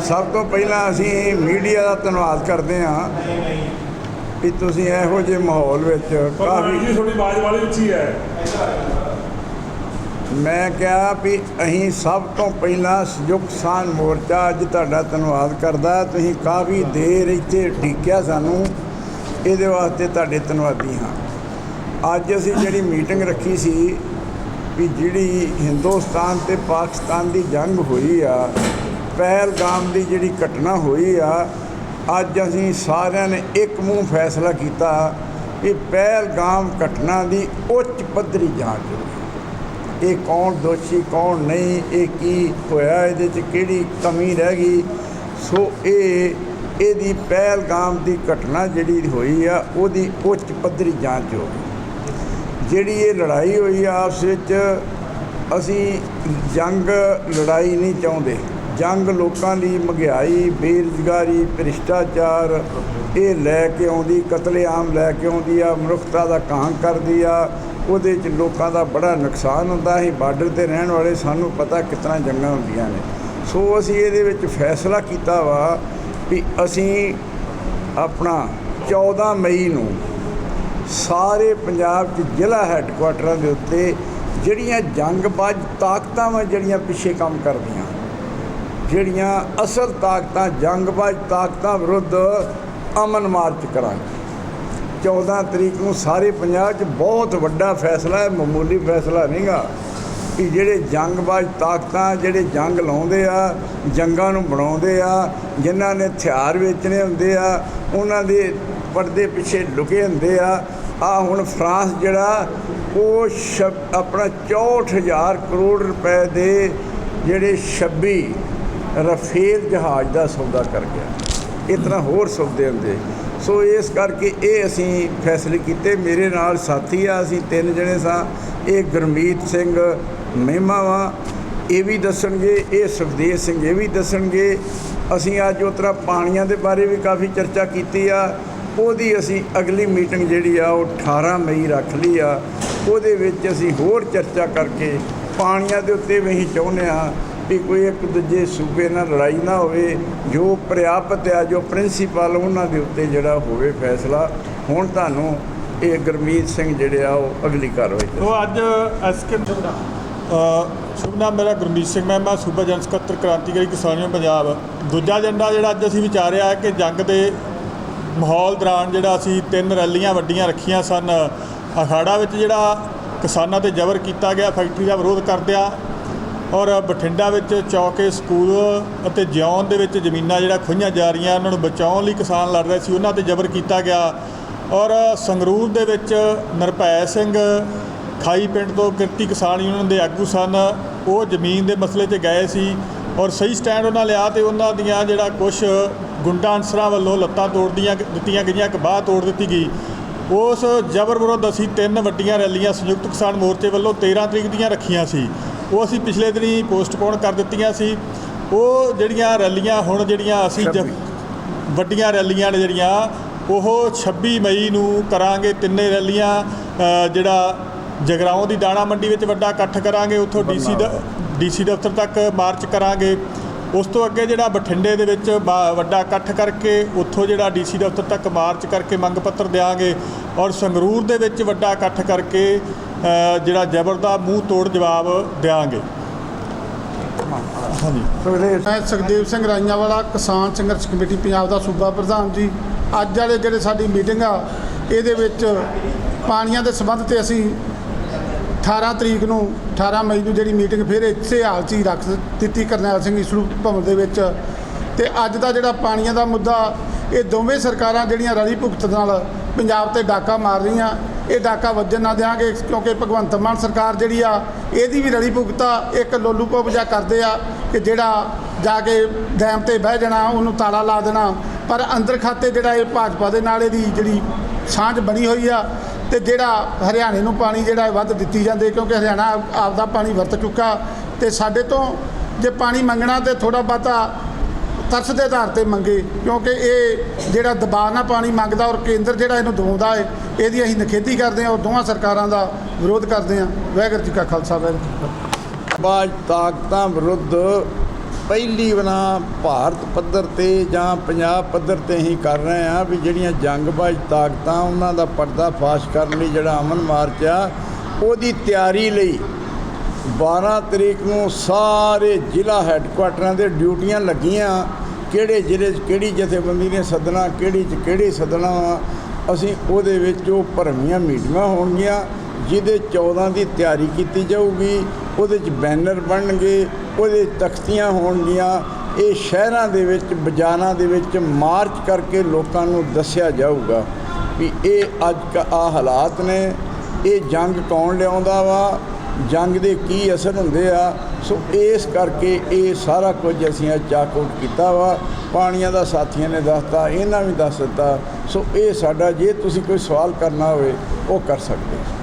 ਸਭ ਤੋਂ ਪਹਿਲਾਂ ਅਸੀਂ ਮੀਡੀਆ ਦਾ ਧੰਨਵਾਦ ਕਰਦੇ ਹਾਂ ਕਿ ਤੁਸੀਂ ਇਹੋ ਜਿਹੇ ਮਾਹੌਲ ਵਿੱਚ ਕਾਫੀ ਜੀ ਤੁਹਾਡੀ ਆਵਾਜ਼ ਵਾਲੀ ਉੱਚੀ ਹੈ। ਮੈਂ ਕਿਹਾ ਵੀ ਅਸੀਂ ਸਭ ਤੋਂ ਪਹਿਲਾਂ ਸੰਯੁਕਤ ਕਿਸਾਨ ਮੋਰਚਾ ਅੱਜ ਤੁਹਾਡਾ ਧੰਨਵਾਦ ਕਰਦਾ ਤੁਸੀਂ ਕਾਫੀ ਦੇਰ ਇੱਥੇ ਟਿਕਿਆ ਸਾਨੂੰ। ਇਹਦੇ ਵਾਸਤੇ ਤੁਹਾਡੇ ਧੰਨਵਾਦੀ ਹਾਂ। ਅੱਜ ਅਸੀਂ ਜਿਹੜੀ ਮੀਟਿੰਗ ਰੱਖੀ ਸੀ ਵੀ ਜਿਹੜੀ ਹਿੰਦੁਸਤਾਨ ਤੇ ਪਾਕਿਸਤਾਨ ਦੀ ਜੰਗ ਹੋਈ ਆ, ਪਹਿਲਗਾਮ ਦੀ ਜਿਹੜੀ ਘਟਨਾ ਹੋਈ ਆ, ਅੱਜ ਅਸੀਂ ਸਾਰਿਆਂ ਨੇ ਇੱਕ ਮੂੰਹ ਫੈਸਲਾ ਕੀਤਾ ਕਿ ਪਹਿਲਗਾਮ ਘਟਨਾ ਦੀ ਉੱਚ ਪੱਧਰੀ ਜਾਂਚ ਹੋਵੇ ਇਹ ਕੌਣ ਦੋਸ਼ੀ, ਕੌਣ ਨਹੀਂ, ਇਹ ਕੀ ਹੋਇਆ, ਇਹਦੇ 'ਚ ਕਿਹੜੀ ਕਮੀ ਰਹਿ ਗਈ? ਸੋ ਇਹ, ਇਹਦੀ ਪਹਿਲਗਾਮ ਦੀ ਘਟਨਾ ਜਿਹੜੀ ਹੋਈ ਆ, ਉਹਦੀ ਉੱਚ ਪੱਧਰੀ ਜਾਂਚ ਹੋਵੇ ਜਿਹੜੀ ਇਹ ਲੜਾਈ ਹੋਈ ਆਪਸ ਵਿੱਚ ਅਸੀਂ ਜੰਗ ਲੜਾਈ ਨਹੀਂ ਚਾਹੁੰਦੇ। ਜੰਗ ਲੋਕਾਂ ਦੀ ਮਹਿੰਗਾਈ, ਬੇਰੁਜ਼ਗਾਰੀ, ਭ੍ਰਿਸ਼ਟਾਚਾਰ, ਇਹ ਲੈ ਕੇ ਆਉਂਦੀ, ਕਤਲੇਆਮ ਲੈ ਕੇ ਆਉਂਦੀ ਆ, ਮਨੁੱਖਤਾ ਦਾ ਕਾਂਗ ਕਰਦੀ ਆ, ਉਹਦੇ 'ਚ ਲੋਕਾਂ ਦਾ ਬੜਾ ਨੁਕਸਾਨ ਹੁੰਦਾ ਅਸੀਂ ਬਾਰਡਰ ਤੇ ਰਹਿਣ ਵਾਲੇ ਸਾਨੂੰ ਪਤਾ ਕਿਤਨਾ ਜੰਗਾਂ ਹੁੰਦੀਆਂ ਨੇ। ਸੋ ਅਸੀਂ ਇਹਦੇ ਵਿੱਚ ਫੈਸਲਾ ਕੀਤਾ ਵਾ ਵੀ ਅਸੀਂ ਆਪਣਾ 14 ਮਈ ਨੂੰ ਸਾਰੇ ਪੰਜਾਬ 'ਚ ਜ਼ਿਲ੍ਹਾ ਹੈੱਡਕੁਆਟਰਾਂ ਦੇ ਉੱਤੇ ਜਿਹੜੀਆਂ ਜੰਗਬਾਜ਼ ਤਾਕਤਾਂ ਵਾ ਜਿਹੜੀਆਂ ਪਿੱਛੇ ਕੰਮ ਕਰਦੀਆਂ। ਜਿਹੜੀਆਂ ਅਸਲ ਤਾਕਤਾਂ ਜੰਗਬਾਜ਼ ਤਾਕਤਾਂ ਵਿਰੁੱਧ ਅਮਨ ਮਾਰਚ ਕਰਾਂਗੇ। 14 ਤਰੀਕ ਨੂੰ ਸਾਰੇ ਪੰਜਾਬ 'ਚ ਬਹੁਤ ਵੱਡਾ ਫੈਸਲਾ ਹੈ, ਮਾਮੂਲੀ ਫੈਸਲਾ ਨਹੀਂਗਾ ਕਿ ਜਿਹੜੇ ਜੰਗਬਾਜ਼ ਤਾਕਤਾਂ, ਜਿਹੜੇ ਜੰਗ ਲਾਉਂਦੇ ਆ, ਜੰਗਾਂ ਨੂੰ ਬਣਾਉਂਦੇ ਆ, ਜਿਨ੍ਹਾਂ ਨੇ ਹਥਿਆਰ ਵੇਚਣੇ ਹੁੰਦੇ ਆ, ਉਹਨਾਂ ਦੇ ਪਰਦੇ ਪਿੱਛੇ ਲੁਕੇ ਹੁੰਦੇ ਆ ਆ ਹੁਣ ਫਰਾਂਸ ਜਿਹੜਾ, ਉਹ ਛ- ਆਪਣਾ 64000 ਕਰੋੜ ਰੁਪਏ ਦੇ ਜਿਹੜੇ 26 ਰਫੇਲ ਜਹਾਜ਼ ਦਾ ਸੌਦਾ ਕਰ ਗਿਆ। ਇਸ ਤਰ੍ਹਾਂ ਹੋਰ ਸੌਦੇ ਹੁੰਦੇ। ਸੋ ਇਸ ਕਰਕੇ ਇਹ ਅਸੀਂ ਫੈਸਲੇ ਕੀਤੇ। ਮੇਰੇ ਨਾਲ ਸਾਥੀ ਆ, ਅਸੀਂ ਤਿੰਨ ਜਣੇ ਸਾਂ। ਇਹ ਗੁਰਮੀਤ ਸਿੰਘ ਮਹਿਮਾ ਵਾ, ਇਹ ਵੀ ਦੱਸਣਗੇ, ਇਹ ਸੁਖਦੇਵ ਸਿੰਘ ਇਹ ਵੀ ਦੱਸਣਗੇ। ਅਸੀਂ ਅੱਜ ਉਸ ਤਰ੍ਹਾਂ ਪਾਣੀਆਂ ਦੇ ਬਾਰੇ ਵੀ ਕਾਫੀ ਚਰਚਾ ਕੀਤੀ ਆ। ਉਹਦੀ ਅਸੀਂ ਅਗਲੀ ਮੀਟਿੰਗ ਜਿਹੜੀ ਆ, ਉਹ 18 ਮਈ ਰੱਖ ਲਈ ਆ। ਉਹਦੇ ਵਿੱਚ ਅਸੀਂ ਹੋਰ ਚਰਚਾ ਕਰਕੇ ਪਾਣੀਆਂ ਦੇ ਉੱਤੇ ਵੀ ਅਸੀਂ ਚਾਹੁੰਦੇ ਆ ਵੀ ਕੋਈ ਇੱਕ ਦੂਜੇ ਸੂਬੇ ਨਾਲ ਲੜਾਈ ਨਾ ਹੋਵੇ। ਜੋ ਪ੍ਰਿਆਪਤ ਆ, ਜੋ ਪ੍ਰਿੰਸੀਪਲ ਉਹਨਾਂ ਦੇ ਉੱਤੇ ਜਿਹੜਾ ਹੋਵੇ ਫੈਸਲਾ। ਹੁਣ ਤੁਹਾਨੂੰ ਇਹ ਗੁਰਮੀਤ ਸਿੰਘ ਜਿਹੜੇ ਆ, ਉਹ ਅਗਲੀ ਕਾਰਵਾਈ ਉਹ ਅੱਜ ਐਸਕੇ ਸ਼ੁਭ ਨਾਮ ਮੇਰਾ ਗੁਰਮੀਤ ਸਿੰਘ ਮੈਂ ਮੈਂ ਸੂਬਾ ਜਨ ਸਕੱਤਰ ਕ੍ਰਾਂਤੀਕਾਰੀ ਕਿਸਾਨ ਯੂਨੀਅਨ ਪੰਜਾਬ। ਦੂਜਾ ਏਜੰਡਾ ਜਿਹੜਾ ਅੱਜ ਅਸੀਂ ਵਿਚਾਰਿਆ ਹੈ ਕਿ ਜੰਗ ਦੇ ਮਾਹੌਲ ਦੌਰਾਨ ਜਿਹੜਾ ਅਸੀਂ ਤਿੰਨ ਰੈਲੀਆਂ ਵੱਡੀਆਂ ਰੱਖੀਆਂ ਸਨ। ਅਖਾੜਾ ਵਿੱਚ ਜਿਹੜਾ ਕਿਸਾਨਾਂ ਤੇ ਜ਼ਬਰ ਕੀਤਾ ਗਿਆ, ਫੈਕਟਰੀ ਦਾ ਵਿਰੋਧ ਕਰਦਿਆਂ ਔਰ ਬਠਿੰਡਾ ਵਿੱਚ ਚੌਕੇ ਸਕੂਲ ਅਤੇ ਜਿਉਣ ਦੇ ਵਿੱਚ ਜ਼ਮੀਨਾਂ ਜਿਹੜਾ ਖੋਹੀਆਂ ਜਾ ਰਹੀਆਂ, ਉਹਨਾਂ ਨੂੰ ਬਚਾਉਣ ਲਈ ਕਿਸਾਨ ਲੜ ਰਹੇ ਸੀ, ਉਹਨਾਂ ਤੇ ਜ਼ਬਰ ਕੀਤਾ ਗਿਆ। ਔਰ ਸੰਗਰੂਰ ਦੇ ਵਿੱਚ ਨਿਰਭੈ ਸਿੰਘ ਖਾਈ ਪਿੰਡ ਤੋਂ ਕਿਰਤੀ ਕਿਸਾਨ ਯੂਨੀਅਨ ਦੇ ਆਗੂ ਸਨ। ਉਹ ਜ਼ਮੀਨ ਦੇ ਮਸਲੇ 'ਤੇ ਗਏ ਸੀ। ਔਰ ਸਹੀ ਸਟੈਂਡ ਉਹਨਾਂ ਲਿਆ ਤੇ ਉਹਨਾਂ ਦੀਆਂ ਜਿਹੜਾ ਕੁਝ ਗੁੰਡਾ ਅਨਸਰਾਂ ਵੱਲੋਂ ਲੱਤਾਂ ਤੋੜਦੀਆਂ ਦਿੱਤੀਆਂ ਗਈਆਂ ਇੱਕ ਬਾਹ ਤੋੜ ਦਿੱਤੀ ਗਈ। ਉਸ ਜ਼ਬਰ ਵਿਰੁੱਧ ਅਸੀਂ ਤਿੰਨ ਵੱਡੀਆਂ ਰੈਲੀਆਂ ਸੰਯੁਕਤ ਕਿਸਾਨ ਮੋਰਚੇ ਵੱਲੋਂ 13 ਤਰੀਕ ਦੀਆਂ ਰੱਖੀਆਂ ਸੀ। ਉਹ ਅਸੀਂ ਪਿਛਲੇ ਦਿਨੀ ਪੋਸਟਪੋਨ ਕਰ ਦਿੱਤੀਆਂ ਸੀ। ਉਹ ਜਿਹੜੀਆਂ ਰੈਲੀਆਂ ਹੁਣ ਜਿਹੜੀਆਂ ਅਸੀਂ ਵੱਡੀਆਂ ਰੈਲੀਆਂ ਨੇ ਜਿਹੜੀਆਂ ਉਹ 26 ਮਈ ਨੂੰ ਕਰਾਂਗੇ ਤਿੰਨੇ ਰੈਲੀਆਂ। ਜਿਹੜਾ ਜਗਰਾਉਂ ਦੀ ਦਾਣਾ ਮੰਡੀ ਵਿੱਚ ਵੱਡਾ ਇਕੱਠ ਕਰਾਂਗੇ ਉੱਥੋਂ ਡੀਸੀ ਦਾ ਡੀਸੀ ਦਫ਼ਤਰ ਤੱਕ ਮਾਰਚ ਕਰਾਂਗੇ। ਉਸ ਤੋਂ ਅੱਗੇ ਜਿਹੜਾ ਬਠਿੰਡੇ ਦੇ ਵਿੱਚ ਬਾ- ਵੱਡਾ ਇਕੱਠ ਕਰਕੇ ਉੱਥੋਂ ਜਿਹੜਾ ਡੀਸੀ ਦਫ਼ਤਰ ਤੱਕ ਮਾਰਚ ਕਰਕੇ ਮੰਗ ਪੱਤਰ ਦੇਾਂਗੇ ਔਰ ਸੰਗਰੂਰ ਦੇ ਵਿੱਚ ਵੱਡਾ ਇਕੱਠ ਕਰਕੇ ਜਿਹੜਾ ਜ਼ਬਰ ਦਾ ਮੂੰਹ ਤੋੜ ਜਵਾਬ ਦੇਾਂਗੇ ਹਾਂਜੀ। ਸੁਖਦੇਵ ਮੈਂ ਸੁਖਦੇਵ ਸਿੰਘ ਰਾਈਆਂ ਵਾਲਾ ਕਿਸਾਨ ਸੰਘਰਸ਼ ਕਮੇਟੀ ਪੰਜਾਬ ਦਾ ਸੂਬਾ ਪ੍ਰਧਾਨ ਜੀ। ਅੱਜ ਵਾਲੇ ਜਿਹੜੇ ਸਾਡੀ ਮੀਟਿੰਗ ਆ ਇਹਦੇ ਵਿੱਚ ਪਾਣੀਆਂ ਦੇ ਸੰਬੰਧ ਤੇ ਅਸੀਂ 18 ਤਰੀਕ ਨੂੰ 18 ਮਈ ਨੂੰ ਜਿਹੜੀ ਮੀਟਿੰਗ ਫਿਰ ਇਸੇ ਹਾਲ 'ਚ ਹੀ ਰੱਖ ਦਿੱਤੀ ਕਰਨੈਲ ਸਿੰਘ ਈਸਰੂ ਭਵਨ ਦੇ ਵਿੱਚ। ਤੇ ਅੱਜ ਦਾ ਜਿਹੜਾ ਪਾਣੀਆਂ ਦਾ ਮੁੱਦਾ, ਇਹ ਦੋਵੇਂ ਸਰਕਾਰਾਂ ਜਿਹੜੀਆਂ ਰਲੀ ਭੁਗਤ ਨਾਲ ਪੰਜਾਬ ਤੇ ਡਾਕਾ ਮਾਰ ਰਹੀਆਂ, ਇਹ ਡਾਕਾ ਵੱਜਣ ਨਾ ਦਿਆਂਗੇ ਕਿਉਂਕਿ ਭਗਵੰਤ ਮਾਨ ਸਰਕਾਰ ਜਿਹੜੀ ਆ, ਇਹਦੀ ਵੀ ਰਲੀ ਭੁਗਤਾ ਇੱਕ ਲੋਲੂ ਜਿਹਾ ਕਰਦੇ ਆ ਕਿ ਜਿਹੜਾ ਜਾ ਕੇ ਡੈਮ ਤੇ ਬਹਿ ਜਾਣਾ, ਉਹਨੂੰ ਤਾਲਾ ਲਾ ਦੇਣਾ। ਪਰ ਅੰਦਰ ਖਾਤੇ ਜਿਹੜਾ ਇਹ ਭਾਜਪਾ ਦੇ ਨਾਲ ਇਹਦੀ ਜਿਹੜੀ ਸਾਂਝ ਬਣੀ ਹੋਈ ਆ ਤੇ ਜਿਹੜਾ ਹਰਿਆਣੇ ਨੂੰ ਪਾਣੀ ਜਿਹੜਾ ਇਹ ਵੱਧ ਦਿੱਤੀ ਜਾਂਦੇ ਕਿਉਂਕਿ ਹਰਿਆਣਾ ਆਪਦਾ ਪਾਣੀ ਵਰਤ ਚੁੱਕਾ ਤੇ ਸਾਡੇ ਤੋਂ ਜੇ ਪਾਣੀ ਮੰਗਣਾ ਤੇ ਥੋੜਾ ਬਹੁਤਾ ਤਰਸ ਦੇ ਆਧਾਰ ਤੇ ਮੰਗੇ, ਕਿਉਂਕਿ ਇਹ ਜਿਹੜਾ ਦਬਾਅ ਨਾਲ ਪਾਣੀ ਮੰਗਦਾ ਔਰ ਕੇਂਦਰ ਜਿਹੜਾ ਇਹਨੂੰ ਦਵਾਉਂਦਾ ਹੈ, ਇਹਦੀ ਅਸੀਂ ਨਿਖੇਧੀ ਕਰਦੇ ਹਾਂ ਔਰ ਦੋਵਾਂ ਸਰਕਾਰਾਂ ਦਾ ਵਿਰੋਧ ਕਰਦੇ ਹਾਂ। ਵਾਹਿਗੁਰੂ ਜੀ ਕਾ ਖਾਲਸਾ, ਵਾਹਿਗੁਰੂ ਜੀ ਕੀ ਫਤਿਹ। ਬਾਜ ਤਾਕਤਾਂ ਵਿਰੁੱਧ ਪਹਿਲੀ ਬਣਾ ਭਾਰਤ ਪੱਧਰ ਤੇ ਜਾਂ ਪੰਜਾਬ ਪੱਧਰ ਤੇ ਹੀ ਕਰ ਰਹੇ ਆ ਵੀ ਜਿਹੜੀਆਂ ਜੰਗਬਾਜ਼ ਤਾਕਤਾਂ ਉਹਨਾਂ ਦਾ ਪਰਦਾ ਫਾਸ਼ ਕਰਨ ਲਈ ਜਿਹੜਾ ਅਮਨ ਮਾਰਚ ਆ, ਉਹਦੀ ਤਿਆਰੀ ਲਈ 12 ਤਰੀਕ ਨੂੰ ਸਾਰੇ ਜ਼ਿਲ੍ਹਾ ਹੈੱਡਕੁਆਟਰਾਂ ਦੇ ਡਿਊਟੀਆਂ ਲੱਗੀਆਂ। ਕਿਹੜੇ ਜ਼ਿਲ੍ਹੇ 'ਚ ਕਿਹੜੀ ਜਥੇਬੰਦੀ ਨੇ ਸੱਦਣਾ, ਕਿਹੜੀ 'ਚ ਕਿਹੜੇ ਸੱਦਣਾ ਵਾ, ਅਸੀਂ ਉਹਦੇ ਵਿੱਚ ਉਹ ਭਰਮੀਆਂ ਮੀਟਿੰਗਾਂ ਹੋਣਗੀਆਂ, ਜਿਹਦੇ 14 ਦੀ ਤਿਆਰੀ ਕੀਤੀ ਜਾਊਗੀ। ਉਹਦੇ 'ਚ ਬੈਨਰ ਬਣਨਗੇ, ਉਹਦੇ ਤਖਤੀਆਂ ਹੋਣਗੀਆਂ। ਇਹ ਸ਼ਹਿਰਾਂ ਦੇ ਵਿੱਚ, ਬਾਜ਼ਾਰਾਂ ਦੇ ਵਿੱਚ ਮਾਰਚ ਕਰਕੇ ਲੋਕਾਂ ਨੂੰ ਦੱਸਿਆ ਜਾਊਗਾ ਵੀ ਇਹ ਅੱਜ ਕ ਆ ਹਾਲਾਤ ਨੇ। ਇਹ ਜੰਗ ਕੌਣ ਲਿਆਉਂਦਾ ਵਾ? ਜੰਗ ਦੇ ਕੀ ਅਸਰ ਹੁੰਦੇ ਆ? ਸੋ ਇਸ ਕਰਕੇ ਇਹ ਸਾਰਾ ਕੁਝ ਅਸੀਂ ਅੱਜ ਚਾਕਆਊਟ ਕੀਤਾ ਵਾ। ਪਾਣੀਆਂ ਦਾ ਸਾਥੀਆਂ ਨੇ ਦੱਸਤਾ, ਇਹਨਾਂ ਵੀ ਦੱਸ ਦਿੱਤਾ। ਸੋ ਇਹ ਸਾਡਾ, ਜੇ ਤੁਸੀਂ ਕੋਈ ਸਵਾਲ ਕਰਨਾ ਹੋਵੇ, ਉਹ ਕਰ ਸਕਦੇ ਹੋ।